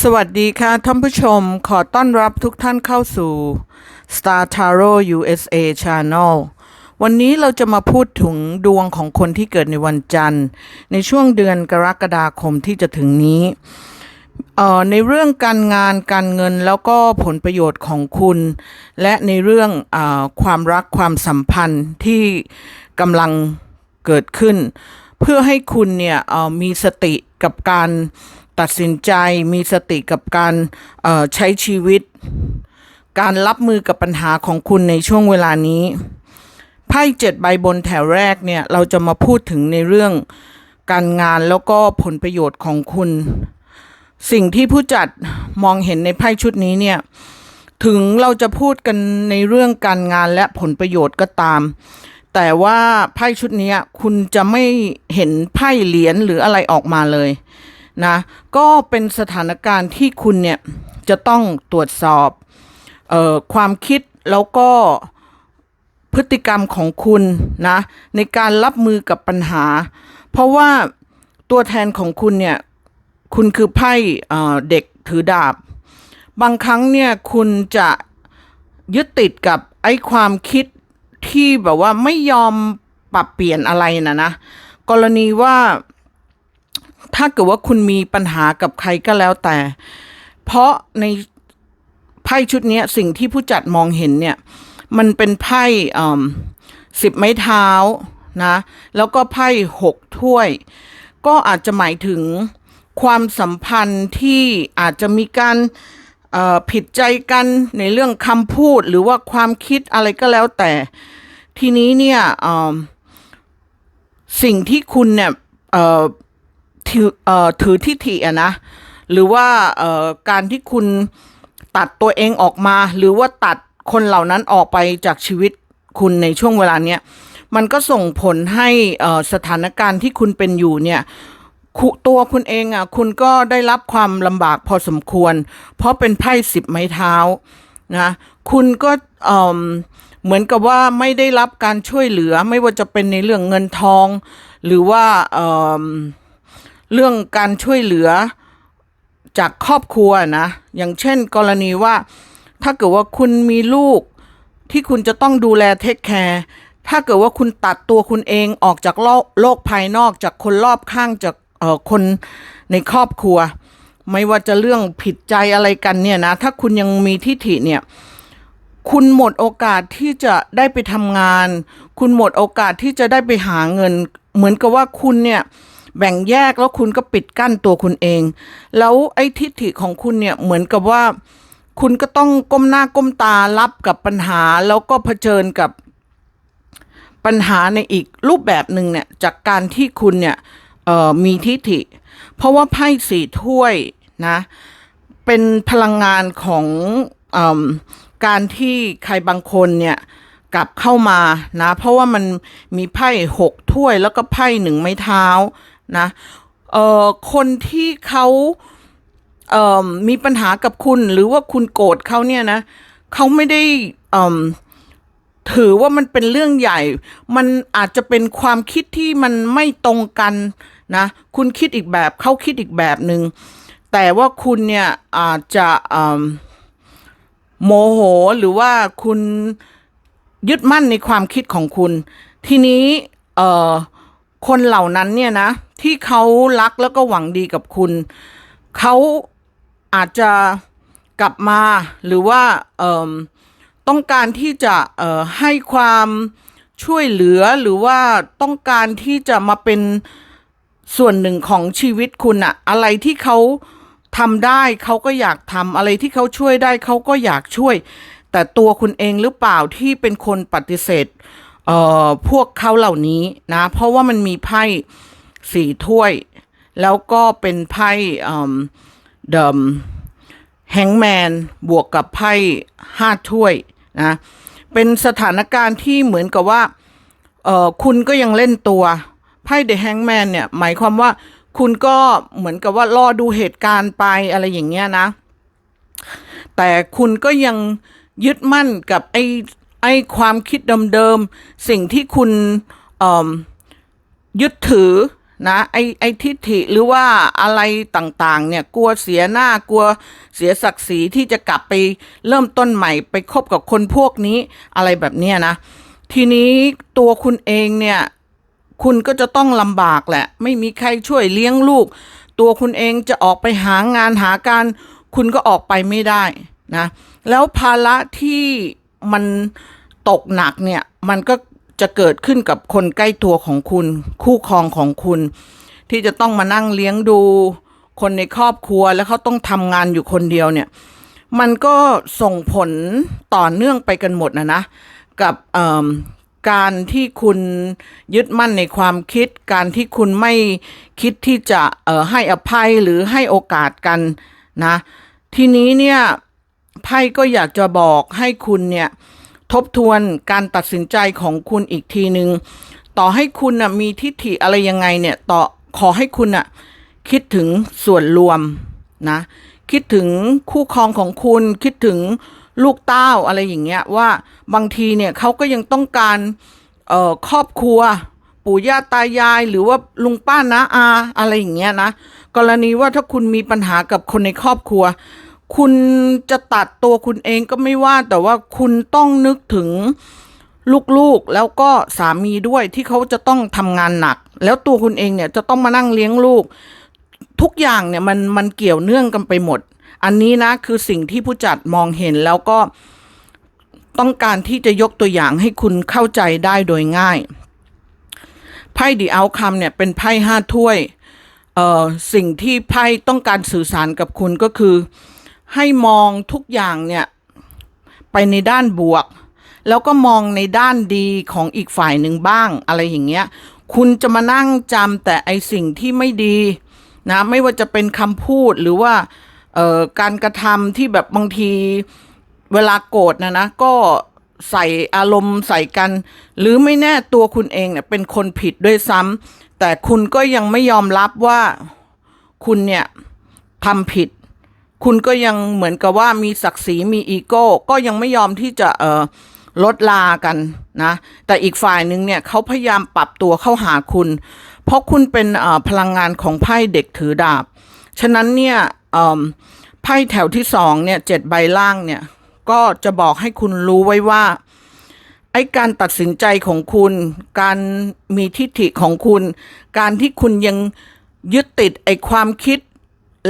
สวัสดีค่ะท่านผู้ชมขอต้อนรับทุกท่านเข้าสู่ Star Tarot USA Channel วันนี้เราจะมาพูดถึงดวงของคนที่เกิดในวันจันทร์ ในช่วงเดือนกรกฎาคมที่จะถึงนี้เอ่อในเรื่องการงานการเงินแล้วก็ผลประโยชน์ของคุณ และในเรื่องอความรักความสัมพันธ์ที่กำลังเกิดขึ้น เพื่อให้คุณเนี่ยเอ่อมีสติกับการ ตัดสินใจมีสติกับการใช้ชีวิต การรับมือกับปัญหาของคุณในช่วงเวลานี้ไพ่เจ็ดใบบนแถวแรกเนี่ยเราจะมาพูดถึงในเรื่องการงานแล้วก็ผลประโยชน์ของคุณ สิ่งที่ผู้จัดมองเห็นในไพ่ชุดนี้เนี่ยถึงเราจะพูดกันในเรื่องการงานและผลประโยชน์ก็ตาม แต่ว่าไพ่ชุดนี้คุณจะไม่เห็นไพ่เหรียญหรืออะไรออกมาเลย นะก็เป็นสถานการณ์ที่คุณเนี่ยจะต้องตรวจสอบเอ่อความคิดแล้วก็พฤติกรรมของคุณนะในการรับมือกับปัญหา เพราะว่าตัวแทนของคุณเนี่ยคุณคือไพ่เอ่อเด็กถือดาบ บางครั้งเนี่ยคุณจะยึดติดกับไอ้ความคิดที่แบบว่าไม่ยอมปรับเปลี่ยนอะไรนะนะ กรณีว่า ถ้าเกิดว่าคุณมีปัญหากับใครก็แล้วแต่ เพราะในไพ่ชุดนี้สิ่งที่ผู้จัดมองเห็นเนี่ย มันเป็นไพ่สิบไม้เท้านะ แล้วก็ไพ่หกถ้วย ก็อาจจะหมายถึงความสัมพันธ์ที่อาจจะมีการผิดใจกันในเรื่องคำพูดหรือว่าความคิดอะไรก็แล้วแต่ ทีนี้เนี่ยสิ่งที่คุณเนี่ย ถือเอ่อถือทิฐิอะนะ หรือว่าเอ่อการที่คุณตัดตัวเองออกมา หรือว่าตัดคนเหล่านั้นออกไปจากชีวิตคุณในช่วงเวลาเนี้ยมันก็ส่งผลให้เอ่อสถานการณ์ที่คุณเป็นอยู่เนี่ยคุตัวคุณเองอะคุณก็ได้รับความลำบากพอสมควร เพราะเป็นไพ่สิบไม้เท้านะคุณก็เอ่อเหมือนกับว่าไม่ได้รับการช่วยเหลือ ไม่ว่าจะเป็นในเรื่องเงินทอง หรือว่า เรื่องการช่วยเหลือจากครอบครัวนะ อย่างเช่นกรณีว่า ถ้าเกิดว่าคุณมีลูกที่คุณจะต้องดูแลเทคแคร์ถ้าเกิดว่าคุณตัดตัวคุณเองออกจากโลกโลกภายนอกจากคนรอบข้างจากเอ่อคนในครอบครัว ไม่ว่าจะเรื่องผิดใจอะไรกันเนี่ยนะ ถ้าคุณยังมีทิฐิเนี่ย คุณหมดโอกาสที่จะได้ไปทำงาน คุณหมดโอกาสที่จะได้ไปหาเงิน เหมือนกับว่าคุณเนี่ย แบ่งแยกแล้วคุณก็ปิดกั้นตัวคุณเอง แล้วไอ้ทิฏฐิของคุณเนี่ยเหมือนกับว่า คุณก็ต้องก้มหน้าก้มตารับกับปัญหา แล้วก็เผชิญกับปัญหาในอีกรูปแบบหนึ่งเนี่ยจากการที่คุณเนี่ยมีทิฏฐิ เพราะว่าไพ่สี่ถ้วยนะเป็นพลังงานของอการที่ใครบางคนเนี่ยกลับเข้ามานะ เพราะว่ามันมีไพ่หกถ้วยแล้วก็ไพ่หนึ่งไม้เท้า นะเอ่อคนที่เขาเอ่อมีปัญหากับคุณหรือว่าคุณโกรธเขาเนี่ยนะเขาไม่ได้เอ่มถือว่ามันเป็นเรื่องใหญ่ มันอาจจะเป็นความคิดที่มันไม่ตรงกันนะ คุณคิดอีกแบบเขาคิดอีกแบบหนึง่งแต่ว่าคุณเนี่ยอาจจะอืมโมโหหรือว่าคุณยึดมั่นในความคิดของคุณ ทีนี้เออคนเหล่านั้นเนี่ยนะ ที่เขารักแล้วก็หวังดีกับคุณ เขาอาจจะกลับมาหรือว่าเอ่มต้องการที่จะเอ่อให้ความช่วยเหลือหรือว่าต้องการที่จะมาเป็นส่วนหนึ่งของชีวิตคุณอะอะไรที่เขาทำได้เขาก็อยากทำอะไรที่เขาช่วยได้เขาก็อยากช่วย แต่ตัวคุณเองหรือเปล่าที่เป็นคนปฏิเสธเอ่อพวกเขาเหล่านี้นะ เพราะว่ามันมีไพ่ สี่ถ้วย แล้วก็เป็นไพ่เดิมแฮงแมนบวกกับไพ่ห้าถ้วยนะเป็นสถานการณ์ที่เหมือนกับว่าเออคุณก็ยังเล่นตัวไพ่เดอะแฮงแมนเนี่ย หมายความว่าคุณก็เหมือนกับว่ารอดูเหตุการณ์ไปอะไรอย่างเงี้ยนะ แต่คุณก็ยังยึดมั่นกับไอ้ไอ้ความคิดเดิมๆ สิ่งที่คุณยึดถือ นะไอไอทิฐิหรือว่าอะไรต่างๆ เนี่ยกลัวเสียหน้ากลัวเสียศักดิ์ศรีที่จะกลับไปเริ่มต้นใหม่ไปคบกับคนพวกนี้อะไรแบบเนี้ยนะ ทีนี้ตัวคุณเองเนี่ย คุณก็จะต้องลำบากแหละ ไม่มีใครช่วยเลี้ยงลูก ตัวคุณเองจะออกไปหางานหาการ คุณก็ออกไปไม่ได้นะ แล้วภาระที่มันตกหนักเนี่ย มันก็ จะเกิดขึ้นกับคนใกล้ตัวของคุณ คู่ครองของคุณ ที่จะต้องมานั่งเลี้ยงดู คนในครอบครัวแล้วเขาต้องทำงานอยู่คนเดียวเนี่ย มันก็ส่งผลต่อเนื่องไปกันหมดนะนะ กับการที่คุณยึดมั่นในความคิด การที่คุณไม่คิดที่จะให้อภัยหรือให้โอกาสกันนะ ทีนี้เนี่ยไพ่ก็อยากจะบอกให้คุณเนี่ย ทบทวนการตัดสินใจของคุณอีกทีหนึ่งต่อให้คุณนะมีทิฏฐิอะไรยังไงเนี่ยต่อขอให้คุณนะคิดถึงส่วนรวมนะคิดถึงคู่ครองของคุณคิดถึงลูกเต้าอะไรอย่างเงี้ยว่าบางทีเนี่ยเขาก็ยังต้องการเอ่อครอบครัว ปู่ย่าตายาย หรือว่าลุงป้าน้าอาอะไรอย่างเงี้ยนะกรณีว่าถ้าคุณมีปัญหากับคนในครอบครัว คุณจะตัดตัวคุณเองก็ไม่ว่า แต่ว่าคุณต้องนึกถึงลูกๆ แล้วก็สามีด้วยที่เขาจะต้องทำงานหนัก แล้วตัวคุณเองเนี่ยจะต้องมานั่งเลี้ยงลูก ทุกอย่างเนี่ยมันมันเกี่ยวเนื่องกันไปหมด อันนี้นะคือสิ่งที่ผู้จัดมองเห็นแล้วก็ต้องการที่จะยกตัวอย่างให้คุณเข้าใจได้โดยง่าย ไพ่ดีเอาคำเนี่ยเป็นไพ่ห้าถ้วย เอ่อ สิ่งที่ไพ่ต้องการสื่อสารกับคุณก็คือ ให้มองทุกอย่างเนี่ยไปในด้านบวก แล้วก็มองในด้านดีของอีกฝ่ายหนึ่งบ้างอะไรอย่างเงี้ย คุณจะมานั่งจำแต่ไอสิ่งที่ไม่ดีนะไม่ว่าจะเป็นคำพูดหรือว่าการกระทำที่แบบบางทีเวลาโกรธนะนะก็ใส่อารมณ์ใส่กัน หรือไม่แน่ตัวคุณเองเนี่ยเป็นคนผิดด้วยซ้ำแต่คุณก็ยังไม่ยอมรับว่าคุณเนี่ยทำผิด คุณก็ยังเหมือนกับว่ามีศักดิ์ศรีมีอีโก้ ก็ยังไม่ยอมที่จะเออลดลากันนะ แต่อีกฝ่ายหนึ่งเนี่ยเขาพยายามปรับตัวเข้าหาคุณ เพราะคุณเป็นพลังงานของไพ่เด็กถือดาบ ฉะนั้นเนี่ยไพ่แถวที่สองเนี่ยเจ็ดใบล่างเนี่ย ก็จะบอกให้คุณรู้ไว้ว่าไอ้การตัดสินใจของคุณ การมีทิฏฐิของคุณ การที่คุณยังยึดติดไอ้ความคิด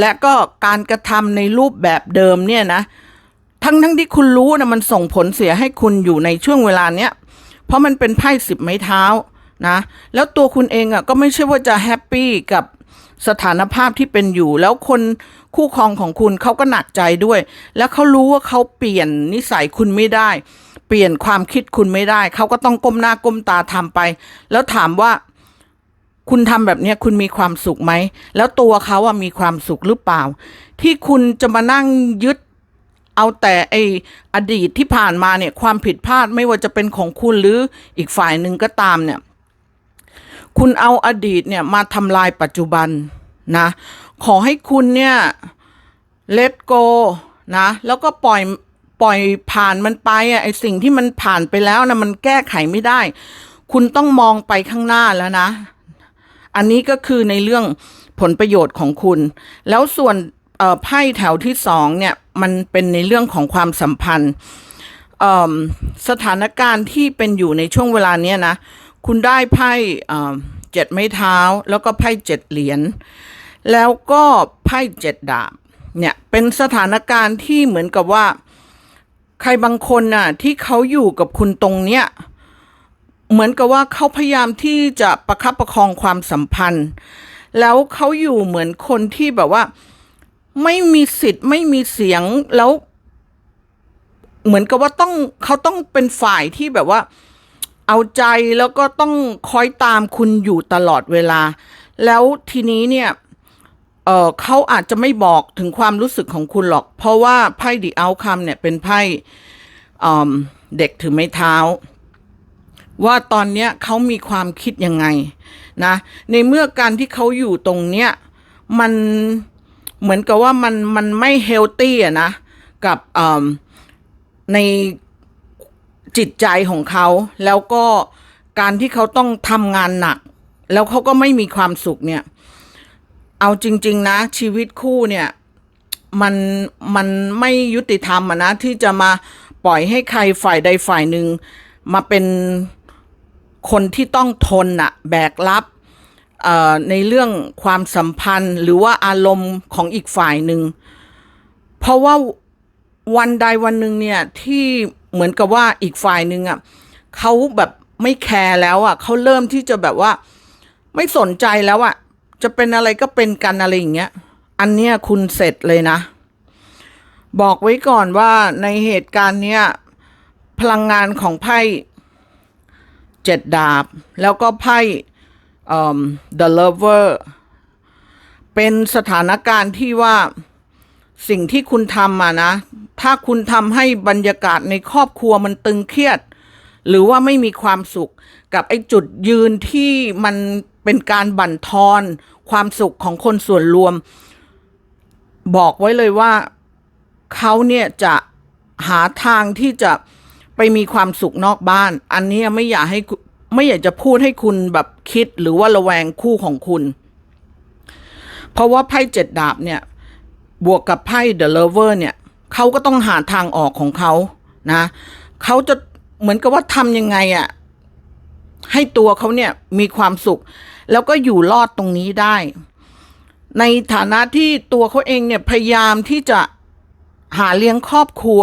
และก็การกระทำในรูปแบบเดิมเนี่ยนะ ทั้งทั้งที่คุณรู้นะมันส่งผลเสียให้คุณอยู่ในช่วงเวลาเนี้ย เพราะมันเป็นไพ่สิบไม้เท้านะ แล้วตัวคุณเองอะก็ไม่ใช่ว่าจะแฮปปี้กับสถานภาพที่เป็นอยู่ แล้วคนคู่ครองของคุณเขาก็หนักใจด้วย แล้วเขารู้ว่าเขาเปลี่ยนนิสัยคุณไม่ได้ เปลี่ยนความคิดคุณไม่ได้ เขาก็ต้องก้มหน้าก้มตาทำไป แล้วถามว่า คุณทำแบบนี้คุณมีความสุขไหม แล้วตัวเขาอะมีความสุขหรือเปล่า ที่คุณจะมานั่งยึดเอาแต่ไออดีตที่ผ่านมาเนี่ยความผิดพลาดไม่ว่าจะเป็นของคุณหรืออีกฝ่ายหนึ่งก็ตามเนี่ย คุณเอาอดีตเนี่ยมาทำลายปัจจุบันนะ ขอให้คุณเนี่ย let go นะ แล้วก็ปล่อยปล่อยผ่านมันไปอะไอสิ่งที่มันผ่านไปแล้วนะมันแก้ไขไม่ได้ คุณต้องมองไปข้างหน้าแล้วนะ อันนี้ก็คือในเรื่องผลประโยชน์ของคุณ แล้วส่วนไพ่แถวที่สองเนี่ยมันเป็นในเรื่องของความสัมพันธ์สถานการณ์ที่เป็นอยู่ในช่วงเวลาเนี้ยนะ คุณได้ไพ่เอ่อเจ็ดไม้เท้า แล้วก็ไพ่เจ็ดเหรียญแล้วก็ไพ่เจ็ดดาบเนี่ยเป็นสถานการณ์ที่เหมือนกับว่า ใครบางคนน่ะที่เขาอยู่กับคุณตรงเนี้ย เหมือนกับว่าเขาพยายามที่จะประคับประคองความสัมพันธ์ แล้วเขาอยู่เหมือนคนที่แบบว่า ไม่มีสิทธิ์ไม่มีเสียงแล้ว เหมือนกับว่าต้องเขาต้องเป็นฝ่ายที่แบบว่า เอาใจแล้วก็ต้องคอยตามคุณอยู่ตลอดเวลา แล้วทีนี้เนี่ยเออเขาอาจจะไม่บอกถึงความรู้สึกของคุณหรอก เพราะว่าไพ่ดีเอาคัมเนี่ยเป็นไพ่เด็กถือไม้เท้า ว่าตอนเนี้ยเขามีความคิดยังไงนะ ในเมื่อการที่เขาอยู่ตรงเนี้ยมันเหมือนกับว่ามันมันไม่เฮลตี้อะนะ กับในจิตใจของเขา แล้วก็การที่เขาต้องทำงานหนัก แล้วเขาก็ไม่มีความสุขเนี่ย เอาจริง ๆ นะ ชีวิตคู่เนี่ย มันมันไม่ยุติธรรมอะนะ ที่จะมาปล่อยให้ใครฝ่ายใดฝ่ายหนึ่งมาเป็น คนที่ต้องทนอะแบกรับในเรื่องความสัมพันธ์ หรือว่าอารมณ์ของอีกฝ่ายหนึ่ง เพราะว่าวันใดวันหนึ่งเนี่ยที่เหมือนกับว่าอีกฝ่ายหนึ่งอะเขาแบบไม่แคร์แล้วอะเขาเริ่มที่จะแบบว่า ไม่สนใจแล้วอะจะเป็นอะไรก็เป็นกันอะไรอย่างเงี้ย อันเนี้ยคุณเสร็จเลยนะ บอกไว้ก่อนว่าในเหตุการณ์เนี้ยพลังงานของไพ่ เจ็ดดาบ แล้วก็ไพ่ the lover เป็นสถานการณ์ที่ว่าสิ่งที่คุณทำมานะ ถ้าคุณทำให้บรรยากาศในครอบครัวมันตึงเครียด หรือว่าไม่มีความสุขกับไอ้จุดยืนที่มันเป็นการบั่นทอน ความสุขของคนส่วนรวม บอกไว้เลยว่าเขาเนี่ยจะหาทางที่จะ มีความสุขนอกบ้าน อันนี้ไม่อยากให้ไม่อยากจะพูดให้คุณแบบคิดหรือว่าระแวงคู่ของคุณ เพราะว่าไพ่เจ็ดดาบเนี่ย บวกกับไพ่ The Lover เนี่ยเขาก็ต้องหาทางออกของเขานะเขาจะเหมือนกับว่าทำยังไงอะให้ตัวเขาเนี่ยมีความสุข แล้วก็อยู่รอดตรงนี้ได้ ในฐานะที่ตัวเขาเองเนี่ยพยายามที่จะหาเลี้ยงครอบครัว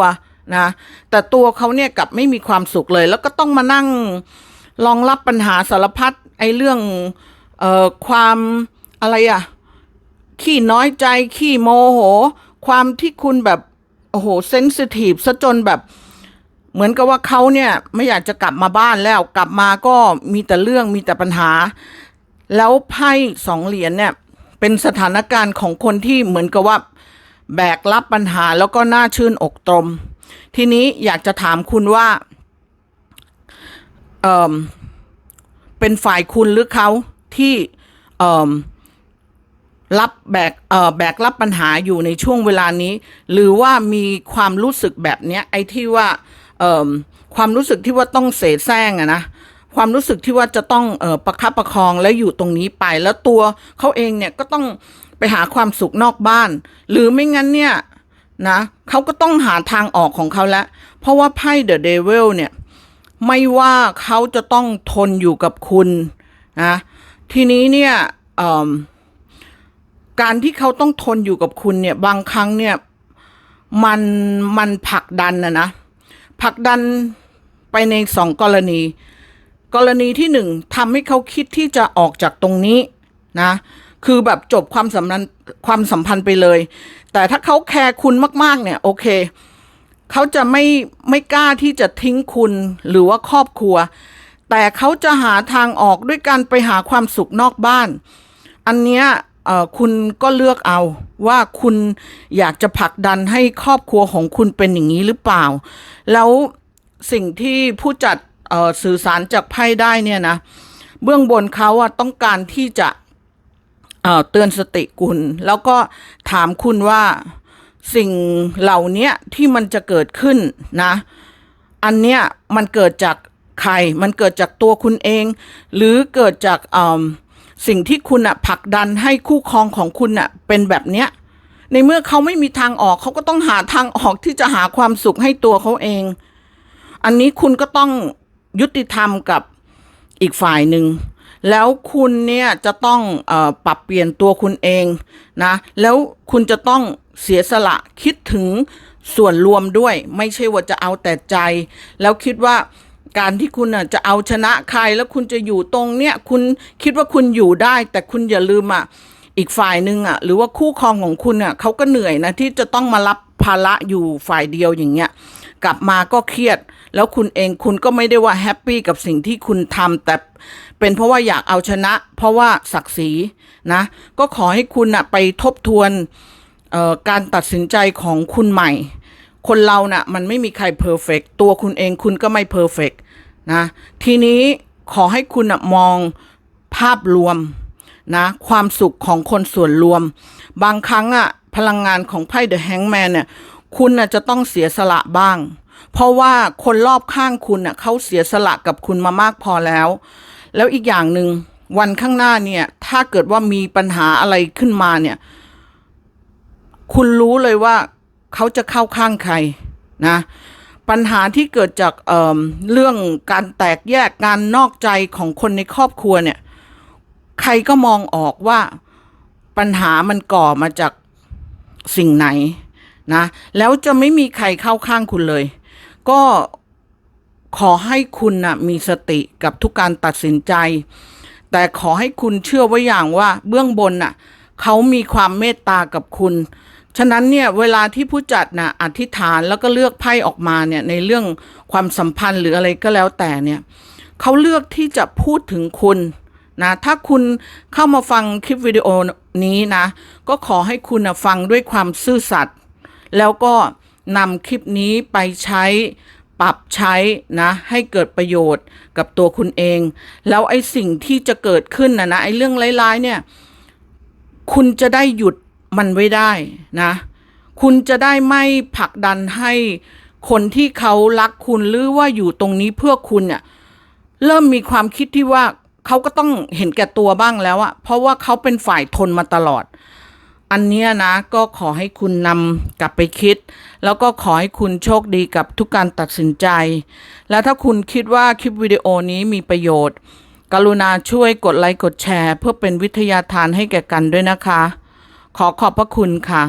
นะแต่ตัวเขาเนี่ยกลับไม่มีความสุขเลย แล้วก็ต้องมานั่งรองรับปัญหาสารพัดไอ้เรื่องเอ่อความอะไรอะขี้น้อยใจขี้โมโห ความที่คุณแบบโอ้โหเซนซิทีฟซะจนแบบเหมือนกับว่าเขาเนี่ยไม่อยากจะกลับมาบ้านแล้วกลับมาก็มีแต่เรื่องมีแต่ปัญหา แล้วไพ่สองเหรียญเนี่ยเป็นสถานการณ์ของคนที่เหมือนกับว่า แบกรับปัญหาแล้วก็น่าชื่นอกตรม ทีนี้อยากจะถามคุณว่าเออเป็นฝ่ายคุณหรือเขาที่เออรับแบกเอ่อแบกรับปัญหาอยู่ในช่วงเวลานี้ หรือว่ามีความรู้สึกแบบเนี้ยไอ้ที่ว่าเอ่อความรู้สึกที่ว่าต้องเสแสร้งอะนะความรู้สึกที่ว่าจะต้องเอ่อประคับประคองและอยู่ตรงนี้ไป แล้วตัวเขาเองเนี่ยก็ต้องไปหาความสุขนอกบ้าน หรือไม่งั้นเนี่ย นะเขาก็ต้องหาทางออกของเขาแล้ว เพราะว่าไพ่เดอะเดวิลเนี่ยไม่ว่าเขาจะต้องทนอยู่กับคุณนะทีนี้เนี่ยการที่เขาต้องทนอยู่กับคุณเนี่ยบางครั้งเนี่ยมันมันผลักดันนะนะผลักดันไปในสองกรณี กรณีที่หนึ่งทำให้เขาคิดที่จะออกจากตรงนี้นะ คือแบบจบความสัมพันธ์ความสัมพันธ์ไปเลย แต่ถ้าเขาแคร์คุณมาก ๆ เนี่ย โอเค เขาจะไม่ไม่กล้าที่จะทิ้งคุณหรือว่าครอบครัว แต่เขาจะหาทางออกด้วยการไปหาความสุขนอกบ้าน อันเนี้ยคุณก็เลือกเอาว่าคุณอยากจะผลักดันให้ครอบครัวของคุณเป็นอย่างนี้หรือเปล่า แล้วสิ่งที่ผู้จัดสื่อสารจากไพ่ได้เนี่ยนะ เบื้องบนเขาอะต้องการที่จะ เอ่อเตือนสติคุณ แล้วก็ถามคุณว่าสิ่งเหล่านี้ที่มันจะเกิดขึ้นนะ อันเนี้ยมันเกิดจากใคร มันเกิดจากตัวคุณเอง หรือเกิดจากอ่อสิ่งที่คุณอะผลักดันให้คู่ครองของคุณอะเป็นแบบเนี้ยในเมื่อเขาไม่มีทางออกเขาก็ต้องหาทางออกที่จะหาความสุขให้ตัวเขาเอง อันนี้คุณก็ต้องยุติธรรมกับอีกฝ่ายหนึ่ง แล้วคุณเนี่ยจะต้องอปรับเปลี่ยนตัวคุณเองนะแล้วคุณจะต้องเสียสละคิดถึงส่วนรวมด้วย ไม่ใช่ว่าจะเอาแต่ใจ แล้วคิดว่าการที่คุณน่ะจะเอาชนะใครแล้วคุณจะอยู่ตรงเนี้ยคุณคิดว่าคุณอยู่ได้ แต่คุณอย่าลืมอะอีกฝ่ายหนึ่งอะหรือว่าคู่ครองของคุณอะเขาก็เหนื่อยนะที่จะต้องมารับภาระอยู่ฝ่ายเดียวอย่างเงี้ย กลับมาก็เครียด แล้วคุณเองคุณก็ไม่ได้ว่าแฮปปี้กับสิ่งที่คุณทำแต่เป็นเพราะว่าอยากเอาชนะ เพราะว่าศักดิ์ศรีนะ ก็ขอให้คุณอะไปทบทวนการตัดสินใจของคุณใหม่ คนเราน่ะมันไม่มีใครเพอร์เฟกตัวคุณเองคุณก็ไม่เพอร์เฟกนะทีนี้ขอให้คุณน่ะมองภาพรวมนะความสุขของคนส่วนรวม บางครั้งอะพลังงานของไพ่เดอะแฮงแมนเนี่ย คุณน่ะจะต้องเสียสละบ้าง เพราะว่าคนรอบข้างคุณน่ะเขาเสียสละกับคุณมามากพอแล้ว แล้วอีกอย่างหนึ่งวันข้างหน้าเนี่ย ถ้าเกิดว่ามีปัญหาอะไรขึ้นมาเนี่ย คุณรู้เลยว่าเขาจะเข้าข้างใครนะ ปัญหาที่เกิดจากเอ่อเรื่องการแตกแยกการนอกใจของคนในครอบครัวเนี่ย ใครก็มองออกว่าปัญหามันก่อมาจากสิ่งไหน นะ แล้วจะไม่มีใครเข้าข้างคุณเลย ก็ขอให้คุณนะมีสติกับทุกการตัดสินใจ แต่ขอให้คุณเชื่อไว้อย่างว่าเบื้องบนน่ะเขามีความเมตตากับคุณ ฉะนั้นเนี่ยเวลาที่ผู้จัดน่ะอธิษฐานแล้วก็เลือกไพ่ออกมาเนี่ยในเรื่องความสัมพันธ์หรืออะไรก็แล้วแต่เนี่ยเขาเลือกที่จะพูดถึงคุณนะถ้าคุณเข้ามาฟังคลิปวิดีโอนี้นะ ก็ขอให้คุณนะฟังด้วยความซื่อสัตย์ แล้วก็นำคลิปนี้ไปใช้ปรับใช้นะให้เกิดประโยชน์กับตัวคุณเอง แล้วไอ้สิ่งที่จะเกิดขึ้นนะนะไอ้เรื่องร้ายๆเนี่ย คุณจะได้หยุดมันไว้ได้นะ คุณจะได้ไม่ผลักดันให้คนที่เขารักคุณหรือว่าอยู่ตรงนี้เพื่อคุณเนี่ยเริ่มมีความคิดที่ว่าเขาก็ต้องเห็นแก่ตัวบ้างแล้วอะเพราะว่าเขาเป็นฝ่ายทนมาตลอด อันนี้นะก็ขอให้คุณนำกลับไปคิด แล้วก็ขอให้คุณโชคดีกับทุกการตัดสินใจ แล้วถ้าคุณคิดว่าคลิปวิดีโอนี้มีประโยชน์ กรุณาช่วยกดไลค์กดแชร์ เพื่อเป็นวิทยาทานให้แก่กันด้วยนะคะ ขอขอบพระคุณค่ะ